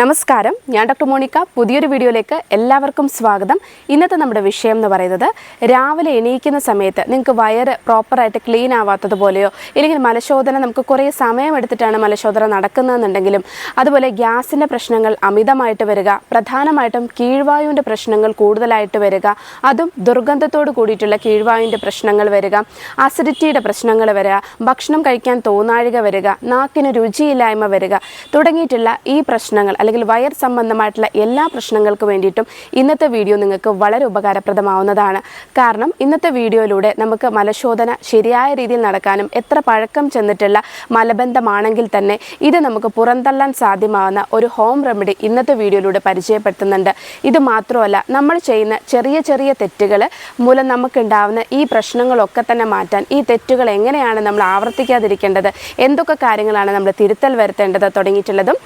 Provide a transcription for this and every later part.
നമസ്കാരം. ഞാൻ doctor Monica. പുതിയൊരു വീഡിയോയിലേക്ക് എല്ലാവർക്കും സ്വാഗതം. ഇന്നത്തെ നമ്മുടെ വിഷയം എന്ന് പറയുന്നത് രാവിലെ എണീക്കുന്ന സമയത്ത് നിങ്ങൾക്ക് വയറ് പ്രോപ്പറായിട്ട് ക്ലീൻ ആവാത്തതുപോലെയോ ഇല്ലെങ്കിൽ മലശോധന നമുക്ക് കുറേ സമയമെടുത്തിട്ടാണ് മലശോധന നടക്കുന്നതെന്നുണ്ടെങ്കിലും അതുപോലെ ഗ്യാസിന്റെ പ്രശ്നങ്ങൾ അമിതമായിട്ട് വരിക പ്രധാനമായിട്ടും കീഴ്വായുവിന്റെ പ്രശ്നങ്ങൾ കൂടുതലായിട്ട് വരിക അതും ദുർഗന്ധത്തോട് കൂടിയിട്ടുള്ള കീഴ്വായുവിന്റെ പ്രശ്നങ്ങൾ വരിക അസിഡിറ്റിയുടെ പ്രശ്നങ്ങൾ വരിക ഭക്ഷണം കഴിക്കാൻ തോന്നാഴിക വരിക നാക്കിന് രുചിയില്ലായ്മ വരിക തുടങ്ങിയിട്ടുള്ള ഈ പ്രശ്നങ്ങൾ അല്ലെങ്കിൽ വയർ സംബന്ധമായിട്ടുള്ള എല്ലാ പ്രശ്നങ്ങൾക്ക് വേണ്ടിയിട്ടും ഇന്നത്തെ വീഡിയോ നിങ്ങൾക്ക് വളരെ ഉപകാരപ്രദമാവുന്നതാണ്. കാരണം ഇന്നത്തെ വീഡിയോയിലൂടെ നമുക്ക് മലശോധന ശരിയായ രീതിയിൽ നടക്കാനും എത്ര പഴക്കം ചെന്നിട്ടുള്ള മലബന്ധമാണെങ്കിൽ തന്നെ ഇത് നമുക്ക് പുറന്തള്ളാൻ സാധ്യമാവുന്ന ഒരു ഹോം റെമഡി ഇന്നത്തെ വീഡിയോയിലൂടെ പരിചയപ്പെടുത്തുന്നുണ്ട്. ഇത് മാത്രമല്ല നമ്മൾ ചെയ്യുന്ന ചെറിയ ചെറിയ തെറ്റുകൾ മൂലം നമുക്കുണ്ടാവുന്ന ഈ പ്രശ്നങ്ങളൊക്കെ തന്നെ മാറ്റാൻ ഈ തെറ്റുകൾ എങ്ങനെയാണ് നമ്മൾ ആവർത്തിക്കാതിരിക്കേണ്ടത് എന്തൊക്കെ കാര്യങ്ങളാണ് നമ്മൾ തിരുത്തൽ വരുത്തേണ്ടത് തുടങ്ങിയിട്ടുള്ളതും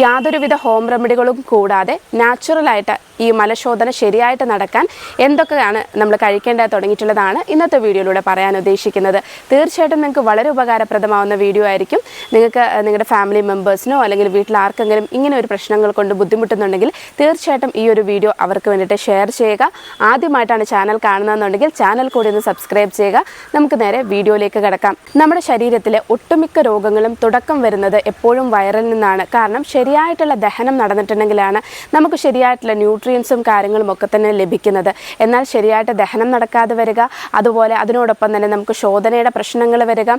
യാതൊരുവിധ ഹോം റെമഡികളും കൂടാതെ നാച്ചുറലായിട്ട് ഈ മലശോധന ശരിയായിട്ട് നടക്കാൻ എന്തൊക്കെയാണ് നമ്മൾ കഴിക്കേണ്ടത് തുടങ്ങിയിട്ടുള്ളതാണ് ഇന്നത്തെ വീഡിയോയിലൂടെ പറയാൻ ഉദ്ദേശിക്കുന്നത്. തീർച്ചയായിട്ടും നിങ്ങൾക്ക് വളരെ ഉപകാരപ്രദമാവുന്ന വീഡിയോ ആയിരിക്കും. നിങ്ങൾക്ക് നിങ്ങളുടെ ഫാമിലി മെമ്പേഴ്സിനോ അല്ലെങ്കിൽ വീട്ടിൽ ആർക്കെങ്കിലും ഇങ്ങനെ ഒരു പ്രശ്നങ്ങൾ കൊണ്ട് ബുദ്ധിമുട്ടുന്നുണ്ടെങ്കിൽ തീർച്ചയായിട്ടും ഈ ഒരു വീഡിയോ അവർക്ക് വേണ്ടിയിട്ട് ഷെയർ ചെയ്യുക. ആദ്യമായിട്ടാണ് ചാനൽ കാണുന്നതെന്നുണ്ടെങ്കിൽ ചാനൽ കൂടി ഒന്ന് സബ്സ്ക്രൈബ് ചെയ്യുക. നമുക്ക് നേരെ വീഡിയോയിലേക്ക് കിടക്കാം. നമ്മുടെ ശരീരത്തിലെ ഒട്ടുമിക്ക രോഗങ്ങളും തുടക്കം വരുന്നത് എപ്പോഴും വയറിൽ നിന്നാണ്. കാരണം ശരിയായിട്ടുള്ള ദഹനം നടന്നിട്ടുണ്ടെങ്കിലാണ്. നമുക്ക് ശരിയായിട്ടുള്ള ന്യൂട്രിയൻസും കാര്യങ്ങളും ഒക്കെ തന്നെ ലഭിക്കുന്നത്. എന്നാൽ ശരിയായിട്ട് ദഹനം നടക്കാതെ വരിക അതുപോലെ അതിനോടൊപ്പം തന്നെ നമുക്ക് ശോധനയുടെ പ്രശ്നങ്ങൾ വരിക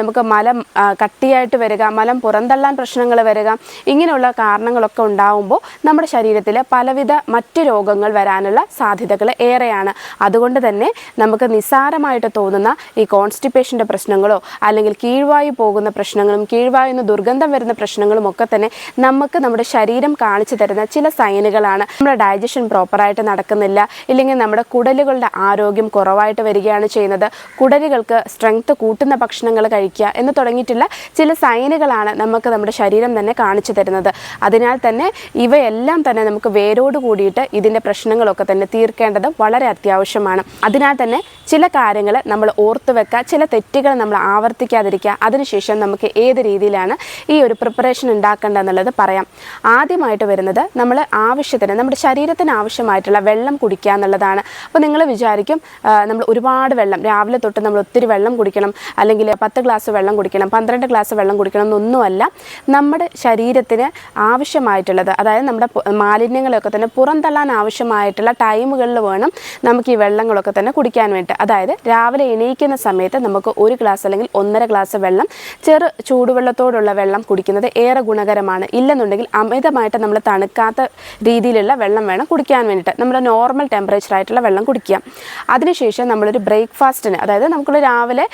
നമുക്ക് മലം കട്ടിയായിട്ട് വരിക മലം പുറന്തള്ളാൻ പ്രശ്നങ്ങൾ വരിക ഇങ്ങനെയുള്ള കാരണങ്ങളൊക്കെ ഉണ്ടാവുമ്പോൾ നമ്മുടെ ശരീരത്തിൽ പലവിധ മറ്റ് രോഗങ്ങൾ വരാനുള്ള സാധ്യതകൾ ഏറെയാണ്. അതുകൊണ്ട് തന്നെ നമുക്ക് നിസ്സാരമായിട്ട് തോന്നുന്ന ഈ കോൺസ്റ്റിപ്പേഷന്റെ പ്രശ്നങ്ങളോ അല്ലെങ്കിൽ കീഴ്വായു പോകുന്ന പ്രശ്നങ്ങളും കീഴ്വായുന്ന് ദുർഗന്ധം വരുന്ന പ്രശ്നങ്ങളും ഒക്കെ തന്നെ നമുക്ക് നമ്മുടെ ശരീരം കാണിച്ചു തരുന്ന ചില സൈനുകളാണ് നമ്മുടെ ഡൈജഷൻ പ്രോപ്പറായിട്ട് നടക്കുന്നില്ല. ഇല്ലെങ്കിൽ നമ്മുടെ കുടലുകളുടെ ആരോഗ്യം കുറവായിട്ട് വരികയാണ് ചെയ്യുന്നത്. കുടലുകൾക്ക് സ്ട്രെങ്ത് കൂട്ടുന്ന ഭക്ഷണങ്ങൾ കഴിക്കുക എന്ന് തുടങ്ങിയിട്ടുള്ള ചില സൈനുകളാണ് നമുക്ക് നമ്മുടെ ശരീരം തന്നെ കാണിച്ചു തരുന്നത്. അതിനാൽ തന്നെ ഇവയെല്ലാം തന്നെ നമുക്ക് വേരോട് കൂടിയിട്ട് ഇതിന്റെ പ്രശ്നങ്ങളൊക്കെ തന്നെ തീർക്കേണ്ടത് വളരെ അത്യാവശ്യമാണ്. അതിനാൽ തന്നെ ചില കാര്യങ്ങൾ നമ്മൾ ഓർത്തു വെക്കുക ചില തെറ്റുകൾ നമ്മൾ ആവർത്തിക്കാതിരിക്കുക അതിനുശേഷം നമുക്ക് ഏത് രീതിയിലാണ് ഈ ഒരു പ്രിപ്പറേഷൻ ഉണ്ടാക്കേണ്ടത് എന്നുള്ളത് പറയാം. ആദ്യമായിട്ട് വരുന്നത് നമ്മൾ ആവശ്യത്തിന് നമ്മുടെ ശരീരത്തിന് ആവശ്യമായിട്ടുള്ള വെള്ളം കുടിക്കുക എന്നുള്ളതാണ്. അപ്പോൾ നിങ്ങൾ വിചാരിക്കും നമ്മൾ ഒരുപാട് വെള്ളം രാവിലെ തൊട്ട് നമ്മൾ ഒത്തിരി വെള്ളം കുടിക്കണം അല്ലെങ്കിൽ പത്ത് ഗ്ലാസ് വെള്ളം കുടിക്കണം പന്ത്രണ്ട് ഗ്ലാസ് വെള്ളം കുടിക്കണം എന്നൊന്നുമല്ല നമ്മുടെ ശരീരത്തിന് ആവശ്യമായിട്ടുള്ളത് അതായത് നമ്മുടെ മാലിന്യങ്ങളൊക്കെ തന്നെ പുറന്തള്ളാൻ ആവശ്യമായിട്ടുള്ള ടൈമുകളിൽ വേണം നമുക്ക് ഈ വെള്ളങ്ങളൊക്കെ തന്നെ കുടിക്കാൻ വേണ്ടി. അതായത് രാവിലെ എണീക്കുന്ന സമയത്ത് നമുക്ക് ഒരു ഗ്ലാസ് അല്ലെങ്കിൽ ഒന്നര ഗ്ലാസ് വെള്ളം ചെറു ചൂടുവെള്ളത്തോടുള്ള വെള്ളം കുടിക്കുന്നത് ഏറെ ഗുണകരമാണ്. ഇല്ലെന്നുണ്ടെങ്കിൽ അമിതമായിട്ട് നമ്മൾ തണുക്കാത്ത രീതിയിലുള്ള വെള്ളം വേണം കുടിക്കാൻ വേണ്ടിയിട്ട്. നമ്മൾ നോർമൽ ടെമ്പറേച്ചർ ആയിട്ടുള്ള വെള്ളം കുടിക്കുക. അതിനുശേഷം നമ്മളൊരു ബ്രേക്ക്ഫാസ്റ്റിന് അതായത് നമുക്കുള്ള രാവിലെ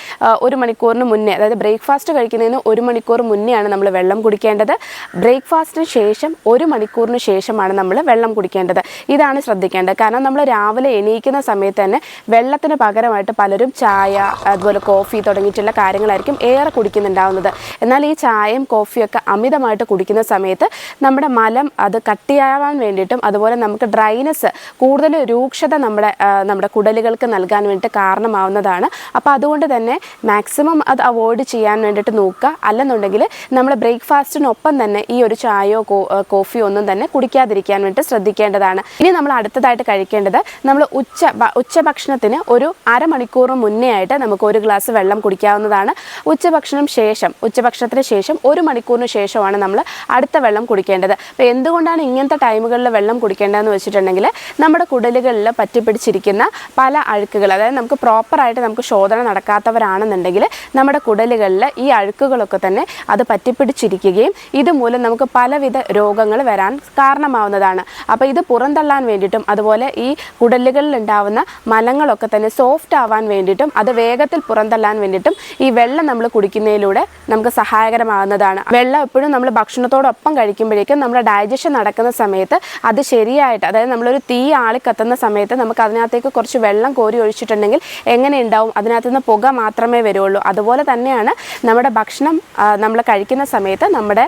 ഒരു മണിക്കൂറിന് മുന്നേ അതായത് ബ്രേക്ക്ഫാസ്റ്റ് കഴിക്കുന്നതിന് ഒരു മണിക്കൂർ മുന്നെയാണ് നമ്മൾ വെള്ളം കുടിക്കേണ്ടത്. ബ്രേക്ക്ഫാസ്റ്റിന് ശേഷം ഒരു മണിക്കൂറിന് ശേഷമാണ് നമ്മൾ വെള്ളം കുടിക്കേണ്ടത്. ഇതാണ് ശ്രദ്ധിക്കേണ്ടത്. കാരണം നമ്മൾ രാവിലെ എണീക്കുന്ന സമയത്ത് തന്നെ വെള്ളത്തിന് പകരമായിട്ട് പലരും ചായ അതുപോലെ കോഫി തുടങ്ങിയിട്ടുള്ള കാര്യങ്ങളായിരിക്കും ഏറെ കുടിക്കുന്നുണ്ടാവുന്നത്. എന്നാൽ ഈ ചായയും കോഫിയൊക്കെ അമിതമായിട്ട് കുടിക്കുന്ന സമയത്ത് നമ്മുടെ മലം അത് കട്ടിയാവാൻ വേണ്ടിയിട്ടും അതുപോലെ നമുക്ക് ഡ്രൈനസ് കൂടുതൽ രൂക്ഷത നമ്മുടെ നമ്മുടെ കുടലുകൾക്ക് നൽകാൻ വേണ്ടിയിട്ട് കാരണമാവുന്നതാണ്. അപ്പോൾ അതുകൊണ്ട് തന്നെ മാക്സിമം അത് അവോയ്ഡ് ചെയ്യാൻ വേണ്ടിയിട്ട് നോക്കുക. അല്ലെന്നുണ്ടെങ്കിൽ നമ്മൾ ബ്രേക്ക്ഫാസ്റ്റിനൊപ്പം തന്നെ ഈ ഒരു ചായയോ കോഫിയോ ഒന്നും തന്നെ കുടിക്കാതിരിക്കാൻ വേണ്ടി ശ്രദ്ധിക്കേണ്ടതാണ്. ഇനി നമ്മൾ അടുത്തതായിട്ട് കഴിക്കേണ്ടത് നമ്മൾ ഉച്ച ഉച്ച ഉച്ചഭക്ഷണത്തിന് ഒരു അരമണിക്കൂർ മുന്നേ ആയിട്ട് നമുക്ക് ഒരു ഗ്ലാസ് വെള്ളം കുടിക്കാവുന്നതാണ്. ഉച്ചഭക്ഷണം ശേഷം ഉച്ചഭക്ഷണത്തിന് ശേഷം ഒരു മണിക്കൂറിന് ശേഷമാണ് നമ്മൾ അടുത്ത വെള്ളം കുടിക്കേണ്ടത്. അപ്പോൾ എന്തുകൊണ്ടാണ് ഇങ്ങനത്തെ ടൈമുകളിൽ വെള്ളം കുടിക്കേണ്ടതെന്ന് വെച്ചിട്ടുണ്ടെങ്കിൽ നമ്മുടെ കുടലുകളിൽ പറ്റിപ്പിടിച്ചിരിക്കുന്ന പല അഴുക്കുകൾ അതായത് നമുക്ക് പ്രോപ്പറായിട്ട് നമുക്ക് ശോധന നടക്കാത്തവരാണെന്നുണ്ടെങ്കിൽ നമ്മുടെ കുടലുകളിൽ ഈ അഴുക്കുകളൊക്കെ തന്നെ അത് പറ്റിപ്പിടിച്ചിരിക്കുകയും ഇതുമൂലം നമുക്ക് പലവിധ രോഗങ്ങൾ വരാൻ കാരണമാവുന്നതാണ്. അപ്പോൾ ഇത് പുറന്തള്ളാൻ വേണ്ടിയിട്ടും അതുപോലെ ഈ കുടലുകളിൽ ഉണ്ടാവുന്ന മലങ്ങളൊക്കെ തന്നെ സോഫ്റ്റ് ആവാൻ വേണ്ടിയിട്ടും അത് വേഗത്തിൽ പുറന്തള്ളാൻ വേണ്ടിയിട്ടും ഈ വെള്ളം നമ്മൾ കുടിക്കുന്നതിലൂടെ നമുക്ക് സഹായകരമാകുന്നതാണ് വെള്ളം എപ്പോഴും നമ്മൾ ഭക്ഷണത്തോടൊപ്പം കഴിക്കുമ്പോഴേക്കും നമ്മുടെ ഡൈജഷൻ നടക്കുന്ന സമയത്ത് അത് ശരിയായി ശരിയായിട്ട് അതായത് നമ്മളൊരു തീ ആളി കത്തുന്ന സമയത്ത് നമുക്ക് അതിനകത്തേക്ക് കുറച്ച് വെള്ളം കോരി ഒഴിച്ചിട്ടുണ്ടെങ്കിൽ എങ്ങനെ ഉണ്ടാവും അതിനകത്ത് നിന്ന് പുക മാത്രമേ വരുള്ളൂ. അതുപോലെ തന്നെയാണ് നമ്മുടെ ഭക്ഷണം നമ്മൾ കഴിക്കുന്ന സമയത്ത് നമ്മുടെ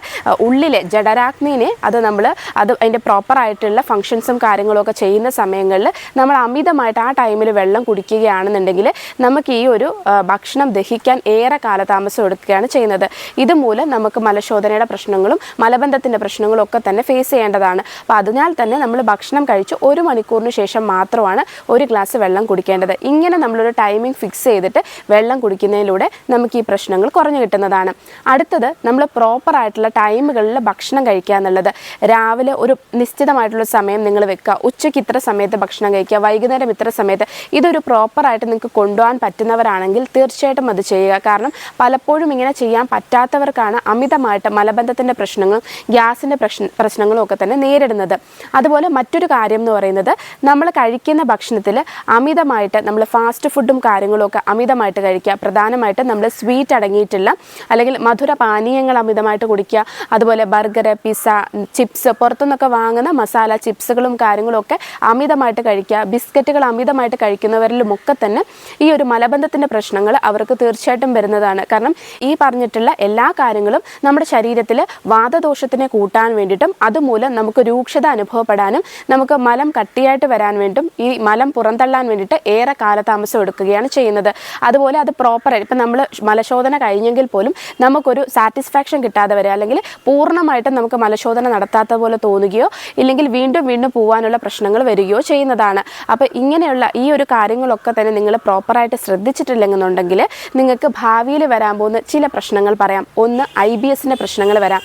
ഉള്ളിലെ ജഡരാഗ്നിനെ അത് നമ്മൾ അത് അതിന്റെ പ്രോപ്പറായിട്ടുള്ള ഫങ്ഷൻസും കാര്യങ്ങളൊക്കെ ചെയ്യുന്ന സമയങ്ങളിൽ നമ്മൾ അമിതമായിട്ട് ആ ടൈമിൽ വെള്ളം കുടിക്കുകയാണെന്നുണ്ടെങ്കിൽ നമുക്ക് ഈ ഒരു ഭക്ഷണം ദഹിക്കാൻ ഏറെ കാലതാമസം എടുക്കുകയാണ് ചെയ്യുന്നത്. ഇതുമൂലം നമുക്ക് മലശോധനയുടെ പ്രശ്നങ്ങളും മലബന്ധത്തിന്റെ പ്രശ്നങ്ങളും ഒക്കെ തന്നെ ഫേസ് ചെയ്യേണ്ടതാണ്. അപ്പോൾ അതിനാൽ തന്നെ നമ്മൾ ഭക്ഷണം കഴിച്ച് ഒരു മണിക്കൂറിന് ശേഷം മാത്രമാണ് ഒരു ഗ്ലാസ് വെള്ളം കുടിക്കേണ്ടത്. ഇങ്ങനെ നമ്മളൊരു ടൈമിംഗ് ഫിക്സ് ചെയ്തിട്ട് വെള്ളം കുടിക്കുന്നതിലൂടെ നമുക്ക് ഈ പ്രശ്നങ്ങൾ കുറഞ്ഞു കിട്ടുന്നതാണ്. അടുത്തത് നമ്മൾ പ്രോപ്പർ ആയിട്ടുള്ള ടൈമുകളിൽ ഭക്ഷണം കഴിക്കുക എന്നുള്ളത്. രാവിലെ ഒരു നിശ്ചിതമായിട്ടുള്ള സമയം നിങ്ങൾ വെക്കുക. ഉച്ചയ്ക്ക് ഇത്ര സമയത്ത് ഭക്ഷണം കഴിക്കുക. വൈകുന്നേരം ഇത്ര സമയത്ത് ഇതൊരു പ്രോപ്പറായിട്ട് നിങ്ങൾക്ക് കൊണ്ടുപോകാൻ പറ്റുന്നവരാണെങ്കിൽ തീർച്ചയായിട്ടും അത് ചെയ്യുക. കാരണം പലപ്പോഴും ഇങ്ങനെ ചെയ്യാൻ പറ്റാത്തവർക്കാണ് അമിതമായിട്ട് മലബന്ധത്തിന്റെ പ്രശ്നങ്ങളും ഗ്യാസിന്റെ പ്രശ്ന പ്രശ്നങ്ങളും ഒക്കെ തന്നെ നേരിടുന്നത്. അതുപോലെ മറ്റൊരു കാര്യം എന്ന് പറയുന്നത് നമ്മൾ കഴിക്കുന്ന ഭക്ഷണത്തിൽ അമിതമായിട്ട് നമ്മൾ ഫാസ്റ്റ് ഫുഡും കാര്യങ്ങളും ഒക്കെ അമിതമായിട്ട് കഴിക്കുക. പ്രധാനമായിട്ടും നമ്മൾ സ്വീറ്റ് അടങ്ങിയിട്ടുള്ള അല്ലെങ്കിൽ മധുര പാനീയങ്ങൾ അമിതമായിട്ട് കുടിക്കുക. അതുപോലെ ബർഗർ പിസ്സ ചിപ്സ് പുറത്തുനിന്നൊക്കെ വാങ്ങുന്ന മസാല ചിപ്സുകളും കാര്യങ്ങളും ഒക്കെ അമിതമായിട്ട് കഴിക്കുക. ബിസ്ക്കറ്റുകൾ അമിതമായിട്ട് കഴിക്കുന്നവരിലുമൊക്കെ തന്നെ ഈ ഒരു മലബന്ധത്തിന്റെ പ്രശ്നങ്ങൾ അവർക്ക് തീർച്ചയായിട്ടും വരുന്നതാണ്. കാരണം ഈ പറഞ്ഞിട്ടുള്ള എല്ലാ കാര്യങ്ങളും നമ്മുടെ ശരീരത്തിൽ വാദദോഷത്തിനെ കൂട്ടാൻ വേണ്ടിയിട്ടും അതുമൂലം നമുക്ക് രൂക്ഷത അനുഭവപ്പെടാനും നമുക്ക് മലം കട്ടിയായിട്ട് വരാൻ വേണ്ടും ഈ മലം പുറന്തള്ളാൻ വേണ്ടിയിട്ട് ഏറെ കാലതാമസം എടുക്കുകയാണ് ചെയ്യുന്നത്. അതുപോലെ അത് പ്രോപ്പറായിട്ട് ഇപ്പം നമ്മൾ മലശോധന കഴിഞ്ഞെങ്കിൽ പോലും നമുക്കൊരു സാറ്റിസ്ഫാക്ഷൻ കിട്ടാതെ വരിക അല്ലെങ്കിൽ പൂർണമായിട്ടും നമുക്ക് മലശോധന നടത്താത്ത പോലെ തോന്നുകയോ ഇല്ലെങ്കിൽ വീണ്ടും വീണ്ടും പോകാനുള്ള പ്രശ്നങ്ങൾ വരികയോ ചെയ്യുന്നതാണ്. അപ്പോൾ ഇങ്ങനെയുള്ള ഈ ഒരു കാര്യങ്ങളൊക്കെ തന്നെ നിങ്ങൾ പ്രോപ്പറായിട്ട് ശ്രദ്ധിച്ചിട്ടില്ലെന്നുണ്ടെങ്കിൽ നിങ്ങൾക്ക് ഭാവിയിൽ വരാൻ പോകുന്ന ചില പ്രശ്നങ്ങൾ പറയാം. ഒന്ന് ഐ ബി എസിന്റെ പ്രശ്നങ്ങൾ വരാം.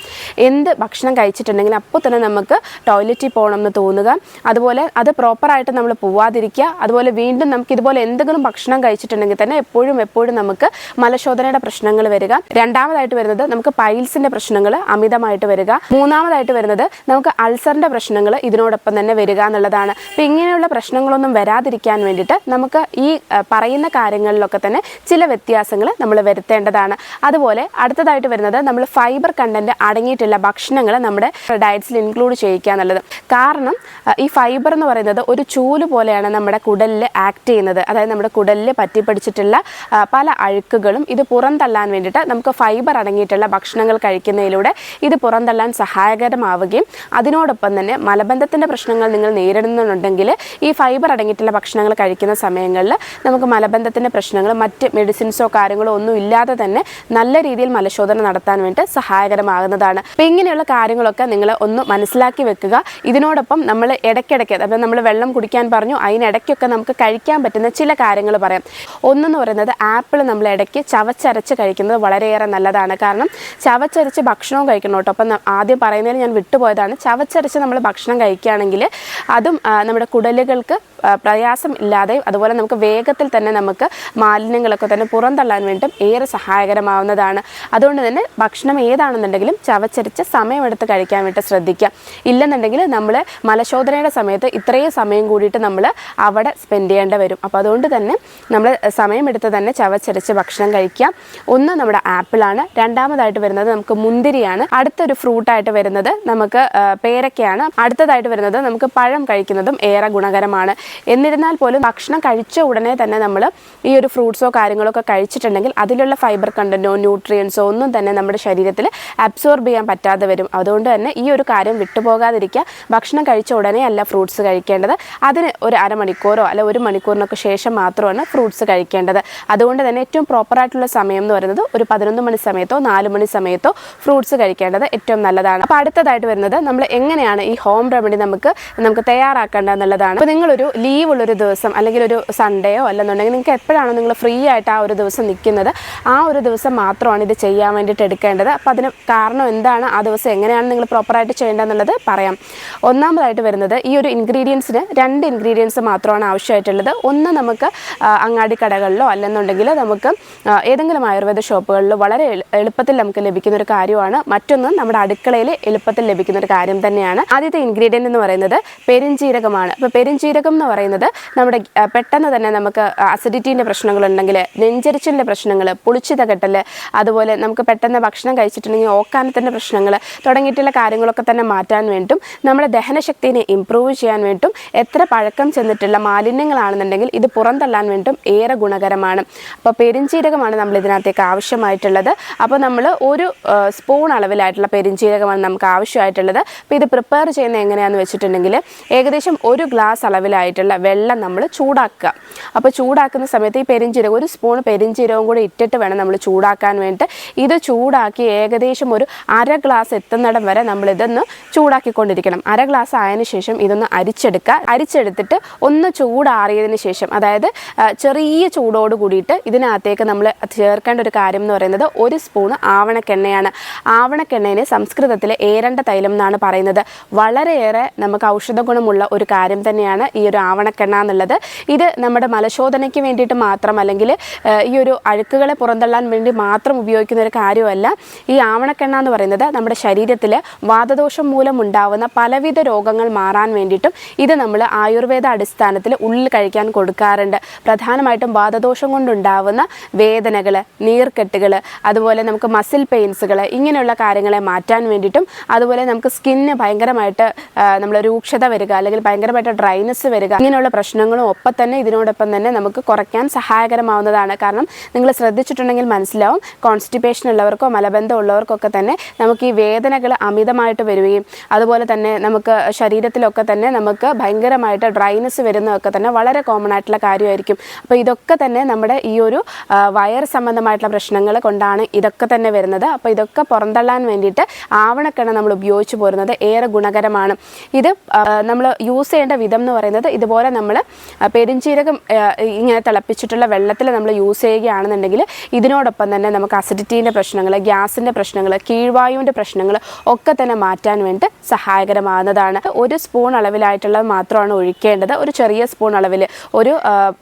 എന്ത് ഭക്ഷണം കഴിച്ചിട്ടുണ്ടെങ്കിൽ അപ്പോൾ തന്നെ നമുക്ക് ടോയ്ലറ്റിൽ പോകണം എന്ന് തോന്നുക. അതുപോലെ അത് പ്രോപ്പറായിട്ട് നമ്മൾ പോവാതിരിക്കുക. അതുപോലെ വീണ്ടും നമുക്ക് ഇതുപോലെ എന്തെങ്കിലും ഭക്ഷണം കഴിച്ചിട്ടുണ്ടെങ്കിൽ തന്നെ എപ്പോഴും എപ്പോഴും നമുക്ക് മലശോധനയുടെ പ്രശ്നങ്ങൾ വരിക. രണ്ടാമതായിട്ട് വരുന്നത് നമുക്ക് പൈൽസിന്റെ പ്രശ്നങ്ങൾ അമിതമായിട്ട് വരിക. മൂന്നാമതായിട്ട് വരുന്നത് നമുക്ക് അൾസറിന്റെ പ്രശ്നങ്ങൾ ഇതിനോടൊപ്പം തന്നെ വരിക എന്നുള്ളതാണ്. അപ്പോൾ ഇങ്ങനെയുള്ള പ്രശ്നങ്ങളൊന്നും വരാതിരിക്കാൻ വേണ്ടിയിട്ട് നമുക്ക് ഈ പറയുന്ന കാര്യങ്ങളിലൊക്കെ തന്നെ ചില വ്യത്യാസങ്ങൾ നമ്മൾ വരുത്തേണ്ടതാണ്. അതുപോലെ അടുത്തതായിട്ട് വരുന്നത് നമ്മൾ ഫൈബർ കണ്ടന്റ് അടങ്ങിയിട്ടുള്ള ഭക്ഷണങ്ങൾ നമ്മുടെ ഡയറ്റ്സിൽ ഇൻക്ലൂഡ് ചെയ്യിക്കുക എന്നുള്ളത്. കാരണം അഹ്, ഈ ഫൈബർ എന്ന് പറയുന്നത് ഒരു ചൂൽ പോലെയാണ് നമ്മുടെ കുടലിൽ ആക്ട് ചെയ്യുന്നത്. അതായത് നമ്മുടെ കുടലിൽ പറ്റിപ്പിടിച്ചിട്ടുള്ള പല അഴുക്കുകളും ഇത് പുറന്തള്ളാൻ വേണ്ടിയിട്ട് നമുക്ക് ഫൈബർ അടങ്ങിയിട്ടുള്ള ഭക്ഷണങ്ങൾ കഴിക്കുന്നതിലൂടെ ഇത് പുറന്തള്ളാൻ സഹായകരമാവുകയും അതിനോടൊപ്പം തന്നെ മലബന്ധത്തിന്റെ പ്രശ്നങ്ങൾ നിങ്ങൾ നേരിടുന്നുണ്ടെങ്കിൽ ഈ ഫൈബർ അടങ്ങിയിട്ടുള്ള ഭക്ഷണങ്ങൾ കഴിക്കുന്ന സമയങ്ങളിൽ നമുക്ക് മലബന്ധത്തിന്റെ പ്രശ്നങ്ങൾ മറ്റ് മെഡിസിൻസോ കാര്യങ്ങളോ ഒന്നും ഇല്ലാതെ തന്നെ നല്ല രീതിയിൽ മലശോധന നടത്താൻ വേണ്ടി സഹായകരമാകുന്നതാണ്. അപ്പോൾ ഇങ്ങനെയുള്ള കാര്യങ്ങളൊക്കെ നിങ്ങൾ ഒന്ന് മനസ്സിലാക്കി വെക്കുക. ഇതിനോടൊപ്പം നമ്മൾ ഇടയ്ക്കിടയ്ക്ക് അപ്പോൾ നമ്മൾ വെള്ളം കുടിക്കാൻ പറഞ്ഞു അതിനിടയ്ക്കൊക്കെ നമുക്ക് കഴിക്കാൻ പറ്റുന്ന ചില കാര്യങ്ങൾ പറയാം. ഒന്നെന്ന് പറയുന്നത് ആപ്പിൾ നമ്മൾ ഇടയ്ക്ക് ചവച്ചരച്ച് കഴിക്കുന്നത് വളരെയേറെ നല്ലതാണ്. കാരണം ചവച്ചരച്ച് ഭക്ഷണവും കഴിക്കണം കേട്ടോ. അപ്പം ആദ്യം പറയുന്നതിൽ ഞാൻ വിട്ടുപോയതാണ്. ചവച്ചരച്ച് നമ്മൾ ഭക്ഷണം കഴിക്കുകയാണെങ്കിൽ അതും നമ്മുടെ കുടലുകൾക്ക് പ്രയാസം ഇല്ലാതെ അതുപോലെ നമുക്ക് വേഗത്തിൽ തന്നെ നമുക്ക് മാലിന്യങ്ങളൊക്കെ തന്നെ പുറന്തള്ളാൻ വേണ്ടിയിട്ടും ഏറെ സഹായകരമാവുന്നതാണ്. അതുകൊണ്ട് തന്നെ ഭക്ഷണം ഏതാണെന്നുണ്ടെങ്കിലും ചവച്ചരിച്ച് സമയമെടുത്ത് കഴിക്കാൻ വേണ്ടി ശ്രദ്ധിക്കുക. ഇല്ലെന്നുണ്ടെങ്കിൽ നമ്മൾ മലശോധനയുടെ സമയത്ത് ഇത്രയും സമയം കൂടിയിട്ട് നമ്മൾ അവിടെ സ്പെൻഡ് ചെയ്യേണ്ടി വരും. അപ്പോൾ അതുകൊണ്ട് തന്നെ നമ്മൾ സമയമെടുത്ത് തന്നെ ചവച്ചരിച്ച് ഭക്ഷണം കഴിക്കുക. ഒന്ന് നമ്മുടെ ആപ്പിളാണ്. രണ്ടാമതായിട്ട് വരുന്നത് നമുക്ക് മുന്തിരിയാണ്. അടുത്തൊരു ഫ്രൂട്ടായിട്ട് വരുന്നത് നമുക്ക് പേരക്കയാണ്. അടുത്തതായിട്ട് വരുന്നത് നമുക്ക് പഴം കഴിക്കുന്നതും ഏറെ ഗുണകരമാണ്. എന്നിരുന്നാൽ പോലും ഭക്ഷണം കഴിച്ച ഉടനെ തന്നെ നമ്മൾ ഈ ഒരു ഫ്രൂട്ട്സോ കാര്യങ്ങളോ ഒക്കെ കഴിച്ചിട്ടുണ്ടെങ്കിൽ അതിലുള്ള ഫൈബർ കണ്ടന്റോ ന്യൂട്രിയൻസോ ഒന്നും തന്നെ നമ്മുടെ ശരീരത്തിൽ അബ്സോർബ് ചെയ്യാൻ പറ്റാതെ വരും. അതുകൊണ്ട് തന്നെ ഈ ഒരു കാര്യം വിട്ടുപോകാതിരിക്കുക. ഭക്ഷണം കഴിച്ച ഉടനെ അല്ല ഫ്രൂട്ട്സ് കഴിക്കേണ്ടത്. അതിന് ഒരു അരമണിക്കൂറോ അല്ല ഒരു മണിക്കൂറിനൊക്കെ ശേഷം മാത്രമാണ് ഫ്രൂട്ട്സ് കഴിക്കേണ്ടത്. അതുകൊണ്ട് തന്നെ ഏറ്റവും പ്രോപ്പറായിട്ടുള്ള സമയം എന്ന് പറയുന്നത് ഒരു പതിനൊന്ന് മണി സമയത്തോ നാല് മണി സമയത്തോ ഫ്രൂട്ട്സ് കഴിക്കേണ്ടത് ഏറ്റവും നല്ലതാണ്. അപ്പോൾ അടുത്തതായിട്ട് വരുന്നത് നമ്മൾ എങ്ങനെയാണ് ഈ ഹോം റെമഡി നമുക്ക് നമുക്ക് തയ്യാറാക്കേണ്ടത് എന്നുള്ളതാണ്. അപ്പോൾ നിങ്ങളൊരു ലീവ് ഉള്ളൊരു ദിവസം അല്ലെങ്കിൽ ഒരു സൺഡേയോ അല്ലെന്നുണ്ടെങ്കിൽ നിങ്ങൾക്ക് എപ്പോഴാണോ നിങ്ങൾ ഫ്രീ ആയിട്ട് ആ ഒരു ദിവസം നിൽക്കുന്നത് ആ ഒരു ദിവസം മാത്രമാണ് ഇത് ചെയ്യാൻ വേണ്ടിയിട്ട് എടുക്കേണ്ടത്. അപ്പോൾ അതിന് കാരണം എന്താണ്? ആ ദിവസം എങ്ങനെയാണ് നിങ്ങൾ പ്രോപ്പറായിട്ട് ചെയ്യേണ്ടതെന്നുള്ളത് പറയാം. ഒന്നാമതായിട്ട് വരുന്നത് ഈ ഒരു ഇൻഗ്രീഡിയൻസിന് രണ്ട് ഇൻഗ്രീഡിയൻസ് മാത്രമാണ് ആവശ്യമായിട്ടുള്ളത്. ഒന്ന് നമുക്ക് അങ്ങാടി കടകളിലോ അല്ലെന്നുണ്ടെങ്കിൽ നമുക്ക് ഏതെങ്കിലും ആയുർവേദ ഷോപ്പുകളിലോ വളരെ എളുപ്പത്തിൽ നമുക്ക് ലഭിക്കുന്ന ഒരു കാര്യമാണ്. മറ്റൊന്ന് നമ്മുടെ അടുക്കളയിൽ എളുപ്പത്തിൽ ലഭിക്കുന്ന ഒരു കാര്യം തന്നെയാണ്. ആദ്യത്തെ ഇൻഗ്രീഡിയന്റ് എന്ന് പറയുന്നത് പെരുംജീരകമാണ്. അപ്പോൾ പെരുംജീരകം എന്ന് പറയുന്നത് നമ്മുടെ പെട്ടെന്ന് തന്നെ നമുക്ക് അസിഡിറ്റീന്റെ പ്രശ്നങ്ങളുണ്ടെങ്കിൽ നെഞ്ചരിച്ചിലിന്റെ പ്രശ്നങ്ങൾ പുളിച്ചിത കെട്ടൽ അതുപോലെ നമുക്ക് പെട്ടെന്ന് ഭക്ഷണം കഴിച്ചിട്ടുണ്ടെങ്കിൽ ഓക്കാനത്തിന്റെ പ്രശ്നങ്ങൾ തുടങ്ങിയിട്ടുള്ള കാര്യങ്ങളൊക്കെ തന്നെ മാറ്റാൻ വേണ്ടും നമ്മുടെ ദഹനശക്തിനെ ഇമ്പ്രൂവ് ചെയ്യാൻ വേണ്ടും എത്ര പഴക്കം ചെന്നിട്ടുള്ള മാലിന്യങ്ങളാണെന്നുണ്ടെങ്കിൽ ഇത് പുറന്തള്ളാൻ വേണ്ടും ഏറെ ഗുണകരമാണ്. അപ്പോൾ പെരിഞ്ചീരകമാണ് നമ്മൾ ഇതിനകത്തേക്ക് ആവശ്യമായിട്ടുള്ളത്. അപ്പോൾ നമ്മൾ ഒരു സ്പൂൺ അളവിലായിട്ടുള്ള പെരിഞ്ചീരകമാണ് നമുക്ക് ആവശ്യമായിട്ടുള്ളത്. അപ്പോൾ ഇത് പ്രിപ്പയർ ചെയ്യുന്നത് എങ്ങനെയാണെന്ന് വെച്ചിട്ടുണ്ടെങ്കിൽ ഏകദേശം ഒരു ഗ്ലാസ് അളവിലായിട്ടുള്ള വെള്ളം നമ്മൾ ചൂടാക്കുക. അപ്പോൾ ചൂടാക്കുന്ന സമയത്ത് ഈ പെരിഞ്ചീരകം ഒരു സ്പൂൺ പെരിഞ്ചീരകം കൂടി ഇട്ടിട്ട് വേണം നമ്മൾ ചൂടാക്കാൻ വേണ്ടിയിട്ട് ഇത് ചൂടാക്കി ഏകദേശം ഒരു അര ഗ്ലാസ് എത്തുന്നിടം വരെ നമ്മൾ ഇതൊന്ന് ചൂടാക്കിക്കൊണ്ടിരിക്കണം. അര ഗ്ലാസ് ആയതിനു ശേഷം ഇതൊന്ന് അരിച്ചെടുക്കുക. അരിച്ചെടുത്തിട്ട് ഒന്ന് ചൂടാറിയതിന് ശേഷം അതായത് ചെറിയ ചൂടോട് കൂടിയിട്ട് ഇതിനകത്തേക്ക് നമ്മൾ ചേർക്കേണ്ട ഒരു കാര്യം എന്ന് പറയുന്നത് ഒരു സ്പൂൺ ആവണക്കെണ്ണയാണ്. ആവണക്കെണ്ണേനെ സംസ്കൃതത്തിലെ ഏരണ്ട തൈലം എന്നാണ് പറയുന്നത്. വളരെയേറെ നമുക്ക് ഔഷധ ഗുണമുള്ള ഒരു കാര്യം തന്നെയാണ് ഈ ഒരു ആവണക്കെണ്ണ എന്നുള്ളത്. ഇത് നമ്മുടെ മലശോധനയ്ക്ക് വേണ്ടിയിട്ട് മാത്രം അല്ലെങ്കിൽ ഈ ഒരു അഴുക്കുകളെ പുറന്തള്ളാൻ വേണ്ടി മാത്രം ഉപയോഗിക്കുന്ന ഒരു കാര്യമല്ല. ഈ ആവണക്കെണ്ണ എന്ന് പറയുന്നത് നമ്മുടെ ശരീരത്തിൽ വാതദോഷം മൂലം ഉണ്ടാവുന്ന പലവിധ രോഗങ്ങൾ മാറാൻ വേണ്ടിയിട്ടും ഇത് നമ്മൾ ആയുർവേദ അടിസ്ഥാനത്തിൽ ഉള്ളിൽ കഴിക്കാൻ കൊടുക്കാറുണ്ട്. പ്രധാനമായിട്ടും വാതദോഷം കൊണ്ടുണ്ടാവുന്ന വേദനകൾ നീർക്കെട്ടുകൾ അതുപോലെ നമുക്ക് മസിൽ പെയിൻസുകൾ ഇങ്ങനെയുള്ള കാര്യങ്ങളെ മാറ്റാൻ വേണ്ടിയിട്ടും അതുപോലെ നമുക്ക് സ്കിന്ന് ഭയങ്കരമായിട്ട് നമ്മൾ രൂക്ഷത വരിക അല്ലെങ്കിൽ ഭയങ്കരമായിട്ട് ഡ്രൈനസ് വരിക ഇങ്ങനെയുള്ള പ്രശ്നങ്ങളും ഒപ്പം തന്നെ ഇതിനോടൊപ്പം തന്നെ നമുക്ക് കുറയ്ക്കാൻ സഹായകരമാവുന്നതാണ്. കാരണം നിങ്ങൾ ശ്രദ്ധിച്ചിട്ടുണ്ടെങ്കിൽ മനസ്സിലാവും കോൺസ്റ്റിപ്പേഷൻ ഉള്ളവർക്കോ മലബന്ധം ഉള്ളവർക്കൊക്കെ തന്നെ നമുക്ക് ഈ വേദനകൾ അമിതമായിട്ട് വരികയും അതുപോലെ തന്നെ നമുക്ക് ശരീരത്തിലൊക്കെ തന്നെ നമുക്ക് ഭയങ്കരമായിട്ട് ഡ്രൈനസ് വരുന്നതൊക്കെ തന്നെ വളരെ കോമൺ ആയിട്ടുള്ള കാര്യമായിരിക്കും. അപ്പോൾ ഇതൊക്കെ തന്നെ നമ്മുടെ ഈ ഒരു വയർ സംബന്ധമായിട്ടുള്ള പ്രശ്നങ്ങൾ കൊണ്ടാണ് ഇതൊക്കെ തന്നെ വരുന്നത്. അപ്പോൾ ഇതൊക്കെ പുറന്തള്ളാൻ വേണ്ടിയിട്ട് ആവണക്കെണ്ണ നമ്മൾ ഉപയോഗിച്ച് പോരുന്നത് ഏറെ ഗുണകരമാണ്. ഇത് നമ്മൾ യൂസ് ചെയ്യേണ്ട വിധം എന്ന് പറയുന്നത് ഇതുപോലെ നമ്മൾ പെരിഞ്ചീരകം ഇങ്ങനെ തിളപ്പിച്ചിട്ടുള്ള വെള്ളത്തിൽ നമ്മൾ യൂസ് ചെയ്യുകയാണെന്നുണ്ടെങ്കിൽ ഇതിനോടൊപ്പം തന്നെ നമുക്ക് അസിഡിറ്റീന്റെ പ്രശ്നങ്ങൾ ഗ്യാസിന്റെ പ്രശ്നങ്ങൾ കീഴ്വായുവിന്റെ പ്രശ്നങ്ങൾ ഒക്കെ തന്നെ മാറ്റാൻ വേണ്ടി സഹായകരമാകുന്നതാണ്. ഒരു സ്പൂൺ അളവിലായിട്ടുള്ളത് മാത്രമാണ് ഒഴിക്കേണ്ടത്. ഒരു ചെറിയ സ്പൂൺ അളവിൽ ഒരു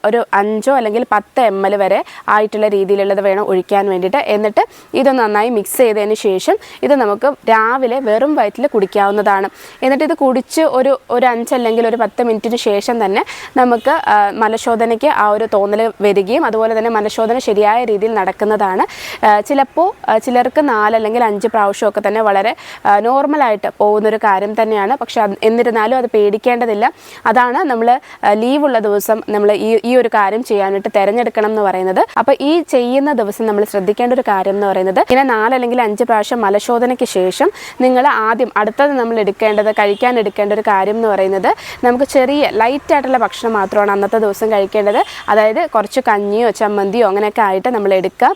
ഒരു അഞ്ചോ അല്ലെങ്കിൽ പത്ത് എം എൽ വരെ ആയിട്ടുള്ള രീതിയിലുള്ളത് വേണം ഒഴിക്കാൻ വേണ്ടിയിട്ട്. എന്നിട്ട് ഇത് നന്നായി മിക്സ് ചെയ്തതിന് ശേഷം ഇത് നമുക്ക് രാവിലെ വെറും വയറ്റിൽ കുടിക്കാവുന്നതാണ്. എന്നിട്ട് ഇത് കുടിച്ച് ഒരു ഒരു അഞ്ചല്ലെങ്കിൽ ഒരു പത്ത് മിനിറ്റിന് ശേഷം തന്നെ നമുക്ക് മലശോധനയ്ക്ക് ആ ഒരു തോന്നൽ വരികയും അതുപോലെ തന്നെ മലശോധന ശരിയായ രീതിയിൽ നടക്കുന്നതാണ്. ചിലപ്പോൾ ചിലർക്ക് നാല് അല്ലെങ്കിൽ അഞ്ച് പ്രാവശ്യമൊക്കെ തന്നെ വളരെ നോർമലായിട്ട് പോകുന്നൊരു കാര്യം തന്നെയാണ്. പക്ഷെ എന്നിരുന്നാലും അത് പേടിക്കേണ്ടതില്ല. അതാണ് നമ്മൾ ലീവുള്ള ദിവസം നമ്മൾ ഈ ഈ ഒരു കാര്യം ചെയ്യാനായിട്ട് തിരഞ്ഞെടുക്കണം എന്ന് പറയുന്നത്. അപ്പോൾ ഈ ചെയ്യുന്ന ദിവസം നമ്മൾ ശ്രദ്ധിക്കേണ്ട ഒരു കാര്യം എന്ന് പറയുന്നത് ഇങ്ങനെ നാലല്ലെങ്കിൽ അഞ്ച് പ്രാവശ്യം മലശോധനയ്ക്ക് ശേഷം നിങ്ങൾ ആദ്യം അടുത്തത് നമ്മൾ എടുക്കേണ്ടത് കഴിക്കാൻ എടുക്കേണ്ട ഒരു കാര്യം എന്ന് പറയുന്നത് നമുക്ക് ചെറിയ ലൈറ്റ് ആയിട്ടുള്ള ഭക്ഷണം മാത്രമാണ് അന്നത്തെ ദിവസം കഴിക്കേണ്ടത്. അതായത് കുറച്ച് കഞ്ഞിയോ ചമ്മന്തിയോ അങ്ങനെയൊക്കെ ആയിട്ട് നമ്മൾ എടുക്കുക.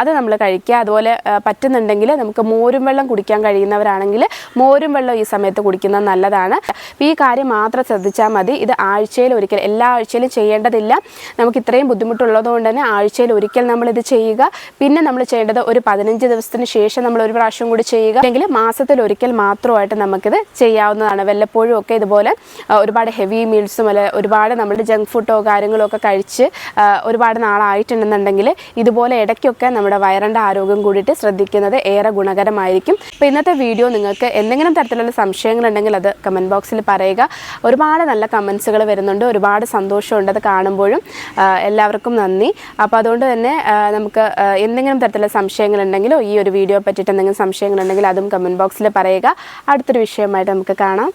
അത് നമ്മൾ കഴിക്കുക. അതുപോലെ പറ്റുന്നുണ്ടെങ്കിൽ നമുക്ക് മോരും വെള്ളം കുടിക്കാൻ കഴിയുന്നവരാണെങ്കിൽ മോരും വെള്ളം ഈ സമയത്ത് കുടിക്കുന്നത് നല്ലതാണ്. അപ്പോൾ ഈ കാര്യം മാത്രം ശ്രദ്ധിച്ചാൽ മതി. ഇത് ആഴ്ചയിൽ ഒരിക്കൽ എല്ലാ ആഴ്ചയിലും ചെയ്യേണ്ടതില്ല. നമുക്ക് ഇത്രയും ബുദ്ധിമുട്ടുള്ളത് കൊണ്ട് തന്നെ ആഴ്ചയിൽ ഒരിക്കൽ നമ്മളിത് ചെയ്യുക. പിന്നെ നമ്മൾ ചെയ്യേണ്ടത് ഒരു പതിനഞ്ച് ദിവസത്തിന് ശേഷം നമ്മൾ ഒരു പ്രാവശ്യം കൂടി ചെയ്യുക. അല്ലെങ്കിൽ മാസത്തിൽ ഒരിക്കൽ മാത്രമായിട്ട് നമുക്കിത് ചെയ്യാവുന്നതാണ്. വല്ലപ്പോഴും ഒക്കെ ഇതുപോലെ ഒരുപാട് ഹെവി മീൽസും അല്ലെ ഒരുപാട് നമ്മുടെ ജങ്ക് ഫുഡോ കാര്യങ്ങളോ ഒക്കെ കഴിച്ച് ഒരുപാട് നാളായിട്ടുണ്ടെന്നുണ്ടെങ്കിൽ ഇതുപോലെ ഇടയ്ക്കൊക്കെ നമ്മുടെ വയറിന്റെ ആരോഗ്യം കൂടിയിട്ട് ശ്രദ്ധിക്കുന്നത് ഏറെ ഗുണകരമായിരിക്കും. അപ്പോൾ ഇന്നത്തെ വീഡിയോ നിങ്ങൾക്ക് എന്തെങ്കിലും തരത്തിലുള്ള സംശയങ്ങളുണ്ടെങ്കിൽ അത് കമന്റ് ബോക്സിൽ പറയുക. ഒരുപാട് നല്ല കമൻസുകൾ വരുന്നുണ്ട് ഒരുപാട് സന്തോഷമുണ്ട് അത് കാണുമ്പോഴും. എല്ലാവർക്കും നന്ദി. അപ്പോൾ അതുകൊണ്ട് തന്നെ നമുക്ക് എന്തെങ്കിലും തരത്തിലുള്ള സംശയങ്ങളുണ്ടെങ്കിലോ ഈ ഒരു വീഡിയോ പറ്റിയിട്ട് എന്തെങ്കിലും സംശയങ്ങളുണ്ടെങ്കിൽ അതും കമന്റ് ബോക്സിൽ പറയുക. അടുത്തൊരു വിഷയമായിട്ട് നമുക്ക് കാണാം.